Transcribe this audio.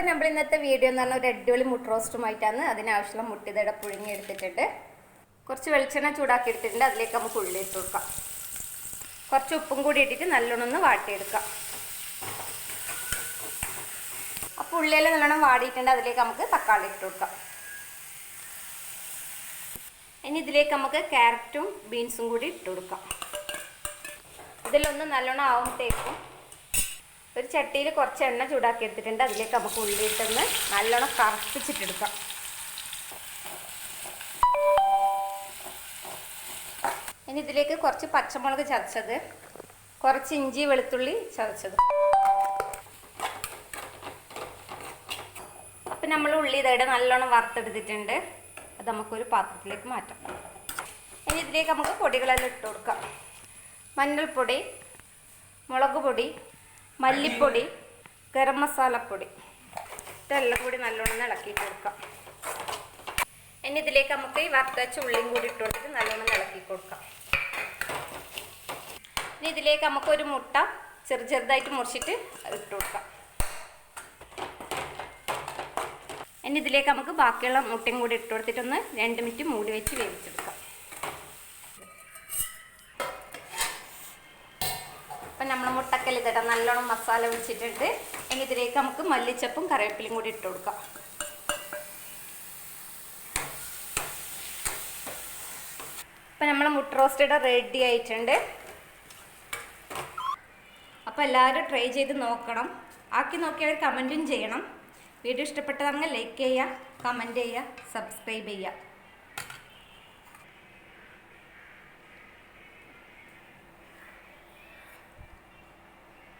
അപ്പം നമ്മൾ ഇന്നത്തെ വീഡിയോ എന്ന് പറഞ്ഞാൽ ഒരു അടിപൊളി മുട്ട റോസ്റ്റുമായിട്ടാണ് അതിനാവശ്യമുള്ള മുട്ടിതയുടെ പുഴുങ്ങി എടുത്തിട്ടുണ്ട് കുറച്ച് വെളിച്ചെണ്ണ ചൂടാക്കി എടുത്തിട്ടുണ്ട് അതിലേക്ക് നമുക്ക് ഉള്ളി ഇട്ട് കൊടുക്കാം. കുറച്ച് ഉപ്പും കൂടി ഇട്ടിട്ട് നല്ലോണം ഒന്ന് വാട്ടിയെടുക്കാം. അപ്പോൾ ഉള്ളിയെല്ലാം നല്ലോണം വാടിയിട്ടുണ്ട്. അതിലേക്ക് നമുക്ക് തക്കാളി ഇട്ട് കൊടുക്കാം. ഇനി ഇതിലേക്ക് നമുക്ക് ക്യാരറ്റും ബീൻസും കൂടി ഇട്ട് കൊടുക്കാം. ഇതിലൊന്ന് നല്ലോണം ആവുമ്പോഴത്തേക്കും ഒരു ചട്ടിയിൽ കുറച്ച് എണ്ണ ചൂടാക്കി എടുത്തിട്ടുണ്ട്. അതിലേക്ക് നമുക്ക് ഉള്ളി ഇട്ടൊന്ന് നല്ലോണം കറുപ്പിച്ചിട്ടെടുക്കാം. ഇനി ഇതിലേക്ക് കുറച്ച് പച്ചമുളക് ചതച്ചത് കുറച്ച് ഇഞ്ചി വെളുത്തുള്ളി ചതച്ചത്. അപ്പം നമ്മൾ ഉള്ളി ഇതയുടെ നല്ലോണം വറുത്തെടുത്തിട്ടുണ്ട്. അത് നമുക്കൊരു പാത്രത്തിലേക്ക് മാറ്റാം. ഇനി ഇതിലേക്ക് നമുക്ക് പൊടികളെല്ലാം ഇട്ട് കൊടുക്കാം. മഞ്ഞൾപ്പൊടി മുളക് മല്ലിപ്പൊടി ഗരം മസാലപ്പൊടി. ഇതെല്ലാം കൂടി നല്ലോണം ഇളക്കിയിട്ട് കൊടുക്കാം. ഇനി ഇതിലേക്ക് നമുക്ക് ഈ വറുത്തച്ച ഉള്ളിയും കൂടി ഇട്ട് കൊടുത്തിട്ട് നല്ലോണം ഇളക്കി കൊടുക്കാം. ഇനി ഇതിലേക്ക് നമുക്ക് ഒരു മുട്ട ചെറു ചെറുതായിട്ട് മുറിച്ചിട്ട് ഇട്ട് കൊടുക്കാം. ഇനി ഇതിലേക്ക് നമുക്ക് ബാക്കിയുള്ള മുട്ടയും കൂടി ഇട്ട് കൊടുത്തിട്ടൊന്ന് രണ്ട് മിനിറ്റ് മൂടി വെച്ച് വേവിച്ചെടുക്കാം. അപ്പം നമ്മൾ മുട്ടക്കൽ ഇതിടാം നല്ലോണം മസാല ഒഴിച്ചിട്ടുണ്ട് ഇനി ഇതിലേക്ക് നമുക്ക് മല്ലിച്ചപ്പും കറിവേപ്പിലയും കൂടി ഇട്ട് കൊടുക്കാം. അപ്പം നമ്മൾ മുട്ട റോസ്റ്റ് റോസ്റ്റഡ് റെഡി ആയിട്ടുണ്ട്. അപ്പോൾ എല്ലാവരും ട്രൈ ചെയ്ത് നോക്കണം. ആക്കി നോക്കിയവർ കമന്റും ചെയ്യണം. വീഡിയോ ഇഷ്ടപ്പെട്ടതാണെങ്കിൽ ലൈക്ക് ചെയ്യുക കമന്റ് ചെയ്യുക സബ്സ്ക്രൈബ് ചെയ്യുക.